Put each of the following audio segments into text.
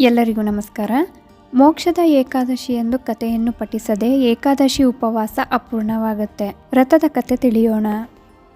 ಎಲ್ಲರಿಗೂ ನಮಸ್ಕಾರ. ಮೋಕ್ಷದ ಏಕಾದಶಿ ಎಂದು ಕಥೆಯನ್ನು ಪಠಿಸದೆ ಏಕಾದಶಿ ಉಪವಾಸ ಅಪೂರ್ಣವಾಗುತ್ತೆ. ವ್ರತದ ಕತೆ ತಿಳಿಯೋಣ.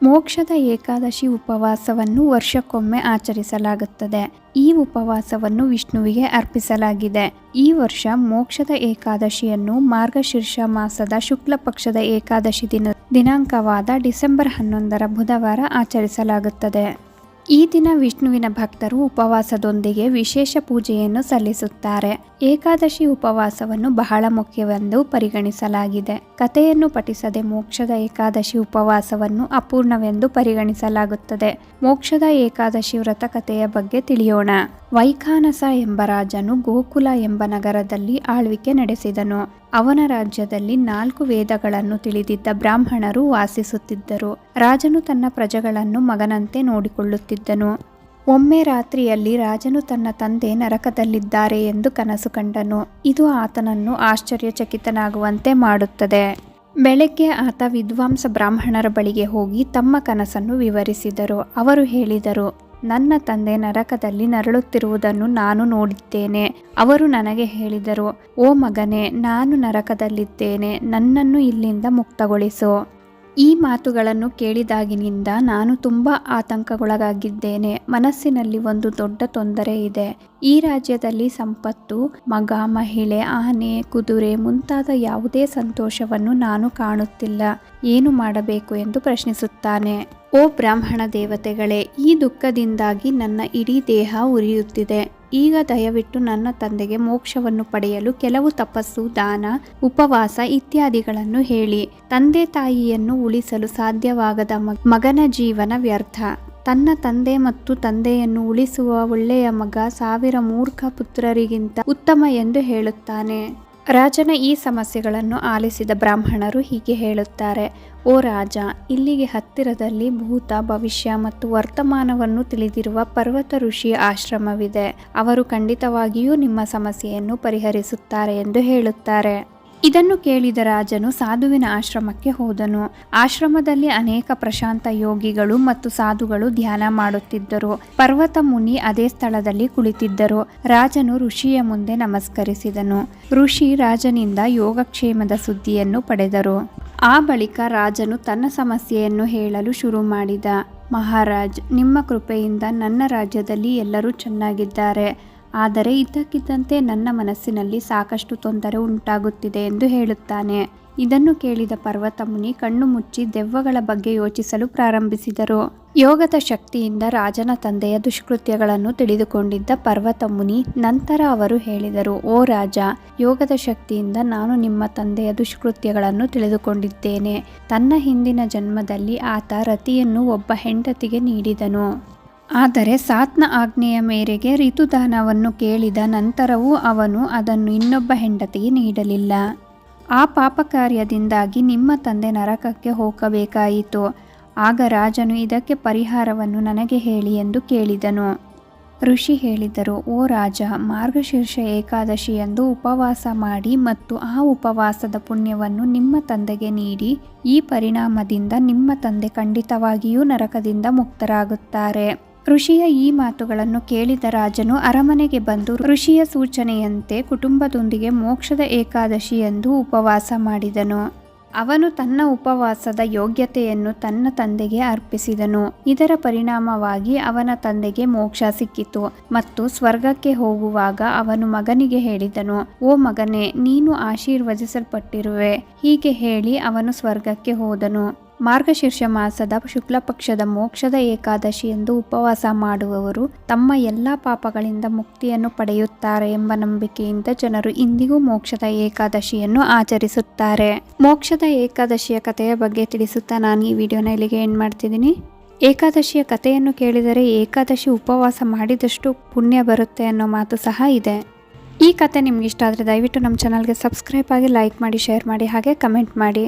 ಮೋಕ್ಷದ ಏಕಾದಶಿ ಉಪವಾಸವನ್ನು ವರ್ಷಕ್ಕೊಮ್ಮೆ ಆಚರಿಸಲಾಗುತ್ತದೆ. ಈ ಉಪವಾಸವನ್ನು ವಿಷ್ಣುವಿಗೆ ಅರ್ಪಿಸಲಾಗಿದೆ. ಈ ವರ್ಷ ಮೋಕ್ಷದ ಏಕಾದಶಿಯನ್ನು ಮಾರ್ಗಶೀರ್ಷ ಮಾಸದ ಶುಕ್ಲ ಪಕ್ಷದ ಏಕಾದಶಿ ದಿನ ದಿನಾಂಕವಾದ ಡಿಸೆಂಬರ್ ಹನ್ನೊಂದರ ಬುಧವಾರ ಆಚರಿಸಲಾಗುತ್ತದೆ. ಈ ದಿನ ವಿಷ್ಣುವಿನ ಭಕ್ತರು ಉಪವಾಸದೊಂದಿಗೆ ವಿಶೇಷ ಪೂಜೆಯನ್ನು ಸಲ್ಲಿಸುತ್ತಾರೆ. ಏಕಾದಶಿ ಉಪವಾಸವನ್ನು ಬಹಳ ಮುಖ್ಯವೆಂದು ಪರಿಗಣಿಸಲಾಗಿದೆ. ಕಥೆಯನ್ನು ಪಠಿಸದೆ ಮೋಕ್ಷದ ಏಕಾದಶಿ ಉಪವಾಸವನ್ನು ಅಪೂರ್ಣವೆಂದು ಪರಿಗಣಿಸಲಾಗುತ್ತದೆ. ಮೋಕ್ಷದ ಏಕಾದಶಿ ವ್ರತ ಕಥೆಯ ಬಗ್ಗೆ ತಿಳಿಯೋಣ. ವೈಖಾನಸ ಎಂಬ ರಾಜನು ಗೋಕುಲ ಎಂಬ ನಗರದಲ್ಲಿ ಆಳ್ವಿಕೆ ನಡೆಸಿದನು. ಅವನ ರಾಜ್ಯದಲ್ಲಿ ನಾಲ್ಕು ವೇದಗಳನ್ನು ತಿಳಿದಿದ್ದ ಬ್ರಾಹ್ಮಣರು ವಾಸಿಸುತ್ತಿದ್ದರು. ರಾಜನು ತನ್ನ ಪ್ರಜೆಗಳನ್ನು ಮಗನಂತೆ ನೋಡಿಕೊಳ್ಳುತ್ತಿದ್ದನು. ಒಮ್ಮೆ ರಾತ್ರಿಯಲ್ಲಿ ರಾಜನು ತನ್ನ ತಂದೆ ನರಕದಲ್ಲಿದ್ದಾರೆ ಎಂದು ಕನಸು ಕಂಡನು. ಇದು ಆತನನ್ನು ಆಶ್ಚರ್ಯಚಕಿತನಾಗುವಂತೆ ಮಾಡುತ್ತದೆ. ಬೆಳಗ್ಗೆ ಆತ ವಿದ್ವಾಂಸ ಬ್ರಾಹ್ಮಣರ ಬಳಿಗೆ ಹೋಗಿ ತಮ್ಮ ಕನಸನ್ನು ವಿವರಿಸಿದರು. ಅವರು ಹೇಳಿದರು, ನನ್ನ ತಂದೆ ನರಕದಲ್ಲಿ ನರಳುತ್ತಿರುವುದನ್ನು ನಾನು ನೋಡಿದ್ದೇನೆ. ಅವರು ನನಗೆ ಹೇಳಿದರು, ಓ ಮಗನೇ, ನಾನು ನರಕದಲ್ಲಿದ್ದೇನೆ. ನನ್ನನ್ನು ಇಲ್ಲಿಂದ ಮುಕ್ತಗೊಳಿಸು. ಈ ಮಾತುಗಳನ್ನು ಕೇಳಿದಾಗಿನಿಂದ ನಾನು ತುಂಬ ಆತಂಕಗೊಳಗಾಗಿದ್ದೇನೆ. ಮನಸ್ಸಿನಲ್ಲಿ ಒಂದು ದೊಡ್ಡ ತೊಂದರೆ ಇದೆ. ಈ ರಾಜ್ಯದಲ್ಲಿ ಸಂಪತ್ತು, ಮಗ, ಮಹಿಳೆ, ಆನೆ, ಕುದುರೆ ಮುಂತಾದ ಯಾವುದೇ ಸಂತೋಷವನ್ನು ನಾನು ಕಾಣುತ್ತಿಲ್ಲ. ಏನು ಮಾಡಬೇಕು ಎಂದು ಪ್ರಶ್ನಿಸುತ್ತಾನೆ. ಓ ಬ್ರಾಹ್ಮಣ ದೇವತೆಗಳೇ, ಈ ದುಃಖದಿಂದಾಗಿ ನನ್ನ ಇಡೀ ದೇಹ ಉರಿಯುತ್ತಿದೆ. ಈಗ ದಯವಿಟ್ಟು ನನ್ನ ತಂದೆಗೆ ಮೋಕ್ಷವನ್ನು ಪಡೆಯಲು ಕೆಲವು ತಪಸ್ಸು, ದಾನ, ಉಪವಾಸ ಇತ್ಯಾದಿಗಳನ್ನು ಹೇಳಿ. ತಂದೆ ತಾಯಿಯನ್ನು ಉಳಿಸಲು ಸಾಧ್ಯವಾಗದ ಮಗನ ಜೀವನ ವ್ಯರ್ಥ. ತನ್ನ ತಂದೆ ಮತ್ತು ತಂದೆಯನ್ನು ಉಳಿಸುವ ಒಳ್ಳೆಯ ಮಗ ಸಾವಿರ ಮೂರ್ಖ ಪುತ್ರರಿಗಿಂತ ಉತ್ತಮ ಎಂದು ಹೇಳುತ್ತಾನೆ. ರಾಜನ ಈ ಸಮಸ್ಯೆಗಳನ್ನು ಆಲಿಸಿದ ಬ್ರಾಹ್ಮಣರು ಹೀಗೆ ಹೇಳುತ್ತಾರೆ, ಓ ರಾಜ, ಇಲ್ಲಿಗೆ ಹತ್ತಿರದಲ್ಲಿ ಭೂತ, ಭವಿಷ್ಯ ಮತ್ತು ವರ್ತಮಾನವನ್ನು ತಿಳಿದಿರುವ ಪರ್ವತ ಋಷಿಯ ಆಶ್ರಮವಿದೆ. ಅವರು ಖಂಡಿತವಾಗಿಯೂ ನಿಮ್ಮ ಸಮಸ್ಯೆಯನ್ನು ಪರಿಹರಿಸುತ್ತಾರೆ ಎಂದು ಹೇಳುತ್ತಾರೆ. ಇದನ್ನು ಕೇಳಿದ ರಾಜನು ಸಾಧುವಿನ ಆಶ್ರಮಕ್ಕೆ ಹೋದನು. ಆಶ್ರಮದಲ್ಲಿ ಅನೇಕ ಪ್ರಶಾಂತ ಯೋಗಿಗಳು ಮತ್ತು ಸಾಧುಗಳು ಧ್ಯಾನ ಮಾಡುತ್ತಿದ್ದರು. ಪರ್ವತ ಮುನಿ ಅದೇ ಸ್ಥಳದಲ್ಲಿ ಕುಳಿತಿದ್ದರು. ರಾಜನು ಋಷಿಯ ಮುಂದೆ ನಮಸ್ಕರಿಸಿದನು. ಋಷಿ ರಾಜನಿಂದ ಯೋಗಕ್ಷೇಮದ ಸುದ್ದಿಯನ್ನು ಪಡೆದರು. ಆ ಬಳಿಕ ರಾಜನು ತನ್ನ ಸಮಸ್ಯೆಯನ್ನು ಹೇಳಲು ಶುರು ಮಾಡಿದ. ಮಹಾರಾಜ್, ನಿಮ್ಮ ಕೃಪೆಯಿಂದ ನನ್ನ ರಾಜ್ಯದಲ್ಲಿ ಎಲ್ಲರೂ ಚೆನ್ನಾಗಿದ್ದಾರೆ. ಆದರೆ ಇದ್ದಕ್ಕಿದ್ದಂತೆ ನನ್ನ ಮನಸ್ಸಿನಲ್ಲಿ ಸಾಕಷ್ಟು ತೊಂದರೆ ಉಂಟಾಗುತ್ತಿದೆ ಎಂದು ಹೇಳುತ್ತಾನೆ. ಇದನ್ನು ಕೇಳಿದ ಪರ್ವತಮುನಿ ಕಣ್ಣು ಮುಚ್ಚಿ ದೆವ್ವಗಳ ಬಗ್ಗೆ ಯೋಚಿಸಲು ಪ್ರಾರಂಭಿಸಿದರು. ಯೋಗದ ಶಕ್ತಿಯಿಂದ ರಾಜನ ತಂದೆಯ ದುಷ್ಕೃತ್ಯಗಳನ್ನು ತಿಳಿದುಕೊಂಡಿದ್ದ ಪರ್ವತಮುನಿ ನಂತರ ಅವರು ಹೇಳಿದರು, ಓ ರಾಜ, ಯೋಗದ ಶಕ್ತಿಯಿಂದ ನಾನು ನಿಮ್ಮ ತಂದೆಯ ದುಷ್ಕೃತ್ಯಗಳನ್ನು ತಿಳಿದುಕೊಂಡಿದ್ದೇನೆ. ತನ್ನ ಹಿಂದಿನ ಜನ್ಮದಲ್ಲಿ ಆತ ರತಿಯನ್ನು ಒಬ್ಬ ಹೆಂಡತಿಗೆ ನೀಡಿದನು. ಆದರೆ ಸಾತ್ನ ಆಜ್ಞೆಯ ಮೇರೆಗೆ ಋತುದಾನವನ್ನು ಕೇಳಿದ ನಂತರವೂ ಅವನು ಅದನ್ನು ಇನ್ನೊಬ್ಬ ಹೆಂಡತಿಗೆ ನೀಡಲಿಲ್ಲ. ಆ ಪಾಪ ಕಾರ್ಯದಿಂದಾಗಿ ನಿಮ್ಮ ತಂದೆ ನರಕಕ್ಕೆ ಹೋಗಬೇಕಾಯಿತು. ಆಗ ರಾಜನು ಇದಕ್ಕೆ ಪರಿಹಾರವನ್ನು ನನಗೆ ಹೇಳಿ ಎಂದು ಕೇಳಿದನು. ಋಷಿ ಹೇಳಿದರು, ಓ ರಾಜ, ಮಾರ್ಗಶೀರ್ಷ ಏಕಾದಶಿ ಎಂದು ಉಪವಾಸ ಮಾಡಿ ಮತ್ತು ಆ ಉಪವಾಸದ ಪುಣ್ಯವನ್ನು ನಿಮ್ಮ ತಂದೆಗೆ ನೀಡಿ, ಈ ಪರಿಣಾಮದಿಂದ ನಿಮ್ಮ ತಂದೆ ಖಂಡಿತವಾಗಿಯೂ ನರಕದಿಂದ ಮುಕ್ತರಾಗುತ್ತಾರೆ. ಋಷಿಯ ಈ ಮಾತುಗಳನ್ನು ಕೇಳಿದ ರಾಜನು ಅರಮನೆಗೆ ಬಂದು ಋಷಿಯ ಸೂಚನೆಯಂತೆ ಕುಟುಂಬದೊಂದಿಗೆ ಮೋಕ್ಷದ ಏಕಾದಶಿ ಎಂದು ಉಪವಾಸ ಮಾಡಿದನು. ಅವನು ತನ್ನ ಉಪವಾಸದ ಯೋಗ್ಯತೆಯನ್ನು ತನ್ನ ತಂದೆಗೆ ಅರ್ಪಿಸಿದನು. ಇದರ ಪರಿಣಾಮವಾಗಿ ಅವನ ತಂದೆಗೆ ಮೋಕ್ಷ ಸಿಕ್ಕಿತು ಮತ್ತು ಸ್ವರ್ಗಕ್ಕೆ ಹೋಗುವಾಗ ಅವನು ಮಗನಿಗೆ ಹೇಳಿದನು, ಓ ಮಗನೇ, ನೀನು ಆಶೀರ್ವದಿಸಲ್ಪಟ್ಟಿರುವೆ. ಹೀಗೆ ಹೇಳಿ ಅವನು ಸ್ವರ್ಗಕ್ಕೆ ಹೋದನು. ಮಾರ್ಗಶೀರ್ಷ ಮಾಸದ ಶುಕ್ಲ ಪಕ್ಷದ ಮೋಕ್ಷದ ಏಕಾದಶಿ ಎಂದು ಉಪವಾಸ ಮಾಡುವವರು ತಮ್ಮ ಎಲ್ಲ ಪಾಪಗಳಿಂದ ಮುಕ್ತಿಯನ್ನು ಪಡೆಯುತ್ತಾರೆ ಎಂಬ ನಂಬಿಕೆಯಿಂದ ಜನರು ಇಂದಿಗೂ ಮೋಕ್ಷದ ಏಕಾದಶಿಯನ್ನು ಆಚರಿಸುತ್ತಾರೆ. ಮೋಕ್ಷದ ಏಕಾದಶಿಯ ಕಥೆಯ ಬಗ್ಗೆ ತಿಳಿಸುತ್ತಾ ನಾನು ಈ ವಿಡಿಯೋನ ಇಲ್ಲಿಗೆ ಏನು ಮಾಡ್ತಿದ್ದೀನಿ. ಏಕಾದಶಿಯ ಕಥೆಯನ್ನು ಕೇಳಿದರೆ ಏಕಾದಶಿ ಉಪವಾಸ ಮಾಡಿದಷ್ಟು ಪುಣ್ಯ ಬರುತ್ತೆ ಅನ್ನೋ ಮಾತು ಸಹ ಇದೆ. ಈ ಕತೆ ನಿಮ್ಗೆ ಇಷ್ಟ ಆದರೆ ದಯವಿಟ್ಟು ನಮ್ಮ ಚಾನಲ್ಗೆ ಸಬ್ಸ್ಕ್ರೈಬ್ ಆಗಿ ಲೈಕ್ ಮಾಡಿ ಶೇರ್ ಮಾಡಿ, ಹಾಗೆ ಕಮೆಂಟ್ ಮಾಡಿ.